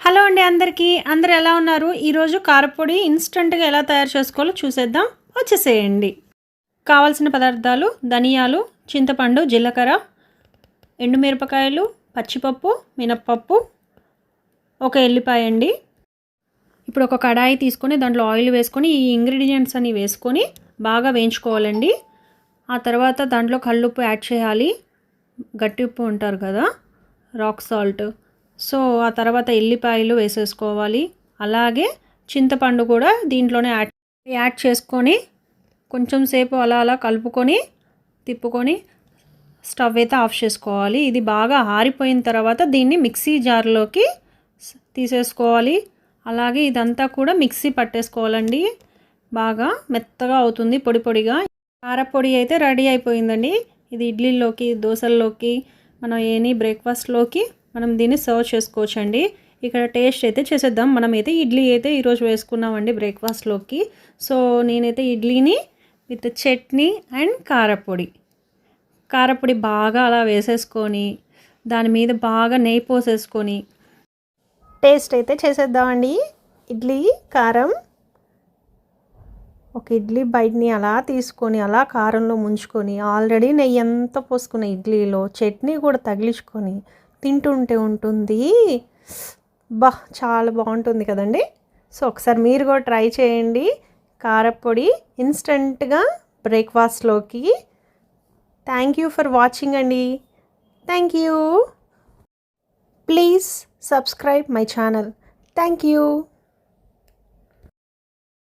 Hello అండి అందరికీ. అందరు ఎలా ఉన్నారు? ఈరోజు కారపొడి ఇన్స్టంట్గా ఎలా తయారు చేసుకోవాలో చూసేద్దాం. వచ్చేసేయండి. కావాల్సిన పదార్థాలు ధనియాలు చింతపండు జీలకర్ర ఎండుమిరపకాయలు పచ్చిపప్పు మినప్పప్పు ఒక ఎల్లిపాయ అండి. ఇప్పుడు ఒక కడాయి తీసుకొని దాంట్లో ఆయిల్ వేసుకొని ఈ ఇంగ్రీడియంట్స్ అన్ని వేసుకొని బాగా వేయించుకోవాలండి. ఆ తర్వాత దాంట్లో కళ్ళుప్పు యాడ్ చేయాలి. గట్టి ఉప్పు ఉంటారు కదా రాక్ సాల్ట్. సో ఆ తర్వాత ఎల్లిపాయలు వేసేసుకోవాలి. అలాగే చింతపండు కూడా దీంట్లోనే యాడ్ యాడ్ చేసుకొని కొంచెం సేపు అలా అలా కలుపుకొని తిప్పుకొని స్టవ్ అయితే ఆఫ్ చేసుకోవాలి. ఇది బాగా ఆరిపోయిన తర్వాత దీన్ని మిక్సీ జార్లోకి తీసేసుకోవాలి. అలాగే ఇదంతా కూడా మిక్సీ పట్టేసుకోవాలండి. బాగా మెత్తగా అవుతుంది పొడి పొడిగా. కారపొడి అయితే రెడీ అయిపోయిందండి. ఇది ఇడ్లీలోకి దోశల్లోకి మనం ఏని బ్రేక్ఫాస్ట్లోకి మనం దీన్ని సర్వ్ చేసుకోవచ్చండి. ఇక్కడ టేస్ట్ అయితే చేసేద్దాం. మనమైతే ఇడ్లీ అయితే ఈరోజు వేసుకున్నామండి బ్రేక్ఫాస్ట్లోకి. సో నేనైతే ఇడ్లీని విత్ చట్నీ అండ్ కారపొడి. కారపొడి బాగా అలా వేసేసుకొని దాని మీద బాగా నెయ్యి పోసేసుకొని టేస్ట్ అయితే చేసేద్దామండి. ఇడ్లీ కారం. ఒక ఇడ్లీ బయటని అలా తీసుకొని అలా కారంలో ముంచుకొని ఆల్రెడీ నెయ్యి ఎంత పోసుకున్న ఇడ్లీలో చట్నీ కూడా తగిలించుకొని తింటుంటే ఉంటుంది. బా చాలా బాగుంటుంది కదండి. సో ఒకసారి మీరు కూడా ట్రై చేయండి. కారపొడి ఇన్స్టంట్గా బ్రేక్ఫాస్ట్లోకి. థ్యాంక్ యూ ఫర్ వాచింగ్ అండి. Thank you. Please subscribe my channel. Thank you.